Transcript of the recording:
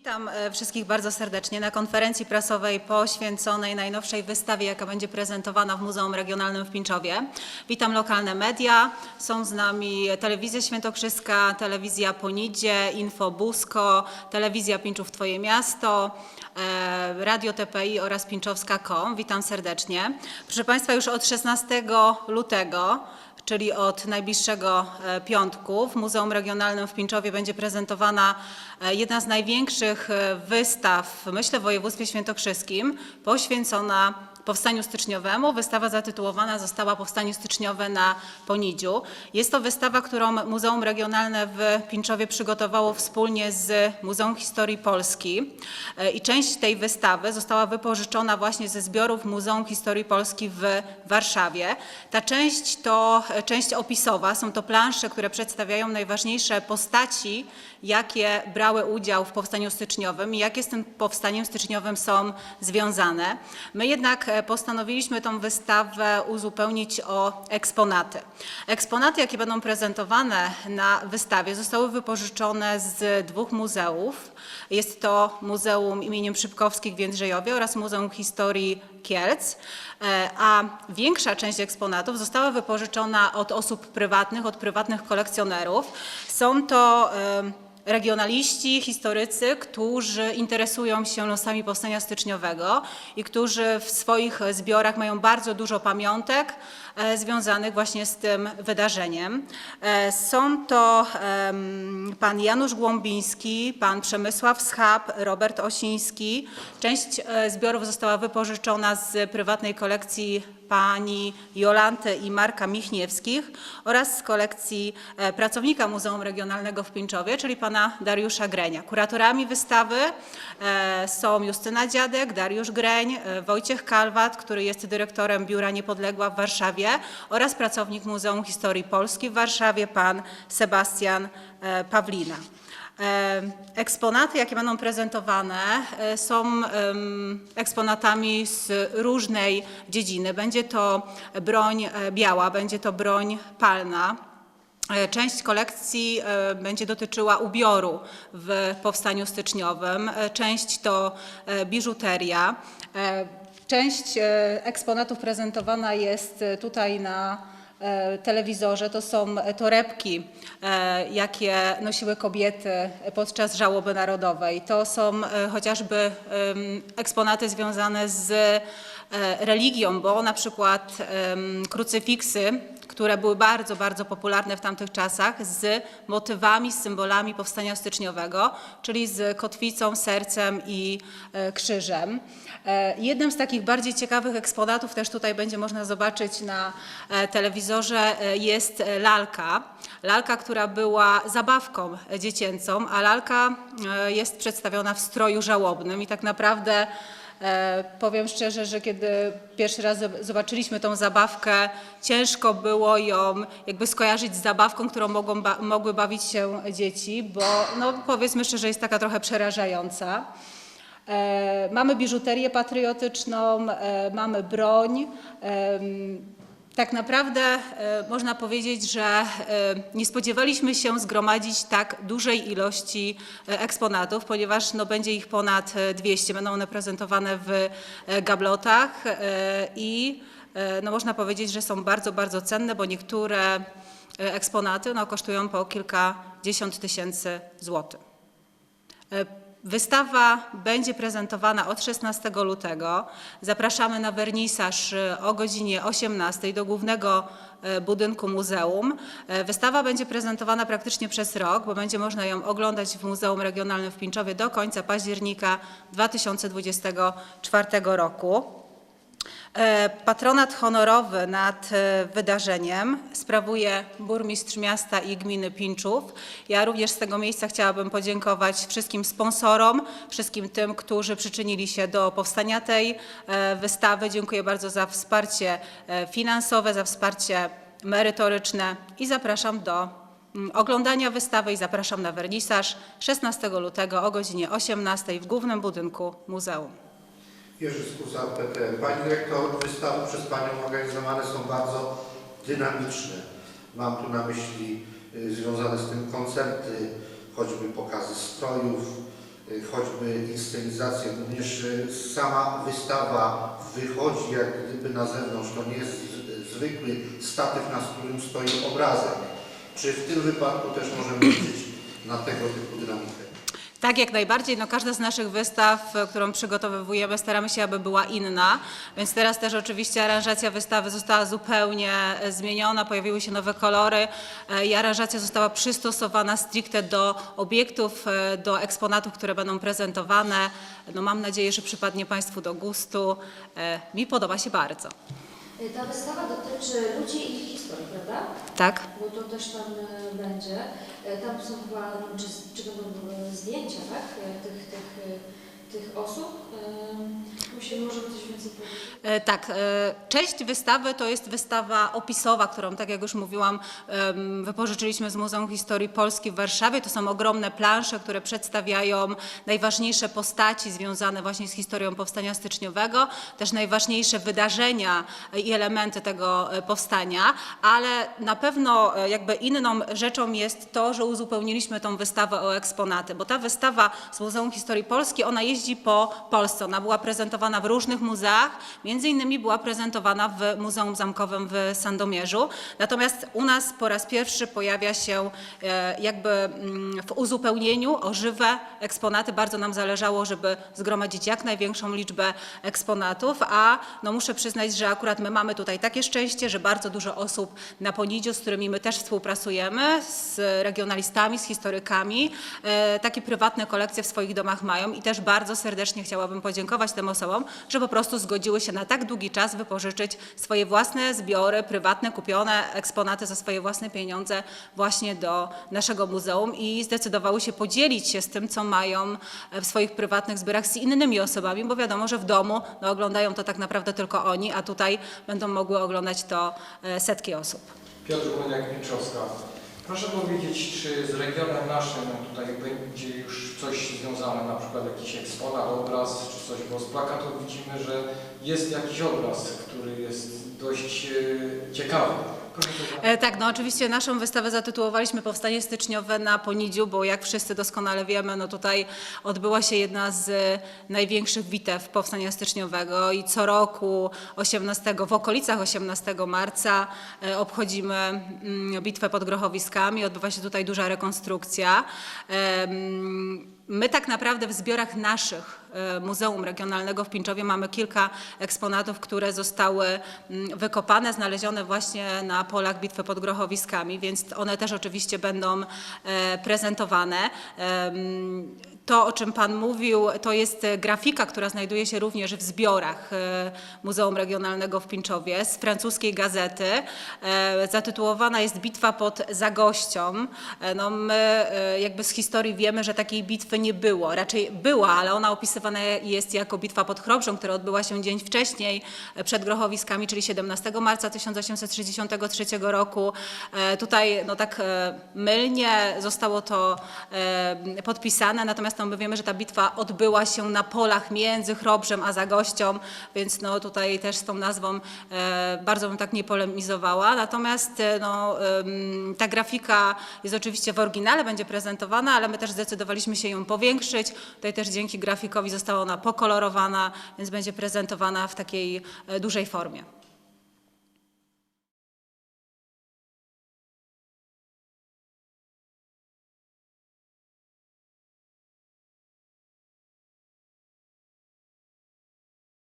Witam e, wszystkich bardzo serdecznie na konferencji prasowej poświęconej najnowszej wystawie, jaka będzie prezentowana w Muzeum Regionalnym w Pińczowie. Witam lokalne media. Są z nami Telewizja Świętokrzyska, Telewizja Ponidzie, Info Busko, Telewizja Pińczów Twoje Miasto, e, Radio TPI oraz Pińczowska.com. Witam serdecznie. Proszę Państwa, już od 16 lutego czyli od najbliższego e, piątku. W Muzeum Regionalnym w Pińczowie będzie prezentowana e, jedna z największych e, wystaw, myślę, w województwie świętokrzyskim, poświęcona Powstaniu Styczniowemu. Wystawa zatytułowana została Powstaniu Styczniowe na Ponidziu. Jest to wystawa, którą Muzeum Regionalne w Pińczowie przygotowało wspólnie z Muzeum Historii Polski E, i część tej wystawy została wypożyczona właśnie ze zbiorów Muzeum Historii Polski w Warszawie. Ta część to e, część opisowa, są to plansze, które przedstawiają najważniejsze postaci, jakie brały udział w Powstaniu Styczniowym i jakie z tym Powstaniem Styczniowym są związane. My jednak postanowiliśmy tą wystawę uzupełnić o eksponaty. Eksponaty, jakie będą prezentowane na wystawie, zostały wypożyczone z dwóch muzeów. Jest to Muzeum imieniem Szybkowskich w Jędrzejowie oraz Muzeum Historii Kielc, E, a większa część eksponatów została wypożyczona od osób prywatnych, od prywatnych kolekcjonerów. Są to em, regionaliści, historycy, którzy interesują się losami Powstania Styczniowego i którzy w swoich zbiorach mają bardzo dużo pamiątek związanych właśnie z tym wydarzeniem. E, Są to pan Janusz Głąbiński, pan Przemysław Schab, Robert Osiński. Część e, zbiorów została wypożyczona z prywatnej kolekcji pani Jolanty i Marka Michniewskich oraz z kolekcji e, pracownika Muzeum Regionalnego w Pińczowie, czyli pana Dariusza Grenia. Kuratorami wystawy e, są Justyna Dziadek, Dariusz Greń, e, Wojciech Kalwat, który jest dyrektorem Biura Niepodległa w Warszawie oraz pracownik Muzeum Historii Polski w Warszawie, pan Sebastian e, Pawlina. E, Eksponaty, jakie będą prezentowane, e, są eksponatami z różnej dziedziny. Będzie to broń biała, będzie to broń palna. Część kolekcji będzie dotyczyła ubioru w Powstaniu Styczniowym, część to biżuteria. Część e, eksponatów prezentowana jest e, tutaj na e, telewizorze. To są torebki, jakie nosiły kobiety podczas żałoby narodowej. To są chociażby eksponaty związane z religią, bo na przykład krucyfiksy, które były bardzo, bardzo popularne w tamtych czasach, z motywami, z symbolami powstania styczniowego, czyli z kotwicą, sercem i e, krzyżem. E, Jednym z takich bardziej ciekawych eksponatów też tutaj będzie można zobaczyć na e, telewizorze jest lalka. Lalka, która była zabawką dziecięcą, a lalka jest przedstawiona w stroju żałobnym i tak naprawdę Powiem szczerze, że kiedy pierwszy raz zob- zobaczyliśmy tą zabawkę, ciężko było ją jakby skojarzyć z zabawką, którą mogą mogły bawić się dzieci, bo no, powiedzmy szczerze, jest taka trochę przerażająca. E, Mamy biżuterię patriotyczną, e, mamy broń. Tak naprawdę e, można powiedzieć, że e, nie spodziewaliśmy się zgromadzić tak dużej ilości e, eksponatów, ponieważ no, będzie ich ponad e, 200. Będą one prezentowane w gablotach i no, można powiedzieć, że są bardzo, bardzo cenne, bo niektóre eksponaty no, kosztują po kilkadziesiąt tysięcy złotych. Wystawa będzie prezentowana od 16 lutego. Zapraszamy na wernisaż e, o godzinie 18 do głównego e, budynku muzeum. E, Wystawa będzie prezentowana praktycznie przez rok, bo będzie można ją oglądać w Muzeum Regionalnym w Pińczowie do końca października 2024 roku. E, Patronat honorowy nad e, wydarzeniem sprawuje burmistrz miasta i gminy Pinczów. Ja również z tego miejsca chciałabym podziękować wszystkim sponsorom, wszystkim tym, którzy przyczynili się do powstania tej e, wystawy. Dziękuję bardzo za wsparcie finansowe, za wsparcie merytoryczne i zapraszam do mm, oglądania wystawy i zapraszam na wernisaż 16 lutego o godzinie 18 w głównym budynku muzeum. Jerzy Skuza, PPM. Pani dyrektor, wystawy przez Panią organizowane są bardzo dynamiczne. Mam tu na myśli y, związane z tym koncerty, choćby pokazy strojów, y, choćby inscenizację, również y, sama wystawa wychodzi jak gdyby na zewnątrz, to nie jest zwykły statyw, na którym stoi obrazek. Czy w tym wypadku też możemy liczyć na tego typu dynamikę? Tak, jak najbardziej. No, każda z naszych wystaw, e, którą przygotowywujemy, staramy się, aby była inna. Więc teraz też oczywiście aranżacja wystawy została zupełnie e, zmieniona, pojawiły się nowe kolory e, i aranżacja została przystosowana stricte do obiektów, do eksponatów, które będą prezentowane. No, mam nadzieję, że przypadnie Państwu do gustu. Mi podoba się bardzo. Y, Ta wystawa dotyczy ludzi i ich historii, prawda? Tak? Bo to też tam y, będzie. Y, Tam są chyba, czy, czy będą zdjęcia, tak? Tych, tych, tych osób. Możemy coś. E, Tak, e, część wystawy to jest wystawa opisowa, którą, tak jak już mówiłam, wypożyczyliśmy z Muzeum Historii Polski w Warszawie. To są ogromne plansze, które przedstawiają najważniejsze postaci związane właśnie z historią powstania styczniowego, też najważniejsze wydarzenia i elementy tego e, powstania, ale na pewno jakby inną rzeczą jest to, że uzupełniliśmy tą wystawę o eksponaty, bo ta wystawa z Muzeum Historii Polski, ona jeździ po Polsce. Ona była prezentowana w różnych muzeach, między innymi była prezentowana w Muzeum Zamkowym w Sandomierzu. Natomiast u nas po raz pierwszy pojawia się e, jakby mm, w uzupełnieniu o żywe eksponaty. Bardzo nam zależało, żeby zgromadzić jak największą liczbę eksponatów, a no muszę przyznać, że akurat my mamy tutaj takie szczęście, że bardzo dużo osób na Ponidziu, z którymi my też współpracujemy, z regionalistami, z historykami, e, takie prywatne kolekcje w swoich domach mają i też bardzo serdecznie chciałabym podziękować tym osobom, że po prostu zgodziły się na tak długi czas wypożyczyć swoje własne zbiory, prywatne, kupione eksponaty za swoje własne pieniądze właśnie do naszego muzeum i zdecydowały się podzielić się z tym, co mają w swoich prywatnych zbiorach z innymi osobami, bo wiadomo, że w domu no, oglądają to tak naprawdę tylko oni, a tutaj będą mogły oglądać to e, setki osób. Piotr Młyniak-Milczowska. Proszę powiedzieć, czy z regionem naszym tutaj będzie już coś związane, na przykład jakiś eksponat, obraz czy coś, bo z plakatów widzimy, że jest jakiś obraz, który jest dość e, ciekawy. E, Tak, no oczywiście naszą wystawę zatytułowaliśmy Powstanie Styczniowe na Ponidziu, bo jak wszyscy doskonale wiemy, no tutaj odbyła się jedna z największych bitew Powstania Styczniowego i co roku 18, w okolicach 18 marca e, obchodzimy mm, bitwę pod Grochowiskami, odbywa się tutaj duża rekonstrukcja. My tak naprawdę w zbiorach naszych e, Muzeum Regionalnego w Pińczowie mamy kilka eksponatów, które zostały mm, wykopane, znalezione właśnie na polach bitwy pod Grochowiskami, więc one też oczywiście będą e, prezentowane. Em, To, o czym Pan mówił, to jest e, grafika, która znajduje się również w zbiorach e, Muzeum Regionalnego w Pińczowie z francuskiej gazety. E, Zatytułowana jest Bitwa pod Zagością. E, No my e, jakby z historii wiemy, że takiej bitwy nie było. Raczej była, ale ona opisywana jest jako bitwa pod Chrobrzą, która odbyła się dzień wcześniej e, przed Grochowiskami, czyli 17 marca 1863 roku. E, Tutaj no tak e, mylnie zostało to podpisane, natomiast no, my wiemy, że ta bitwa odbyła się na polach między Chrobrzem a Zagością, więc no tutaj też z tą nazwą bardzo bym tak nie polemizowała. Natomiast no, ta grafika jest oczywiście w oryginale, będzie prezentowana, ale my też zdecydowaliśmy się ją powiększyć. Tutaj też dzięki grafikowi została ona pokolorowana, więc będzie prezentowana w takiej e, dużej formie.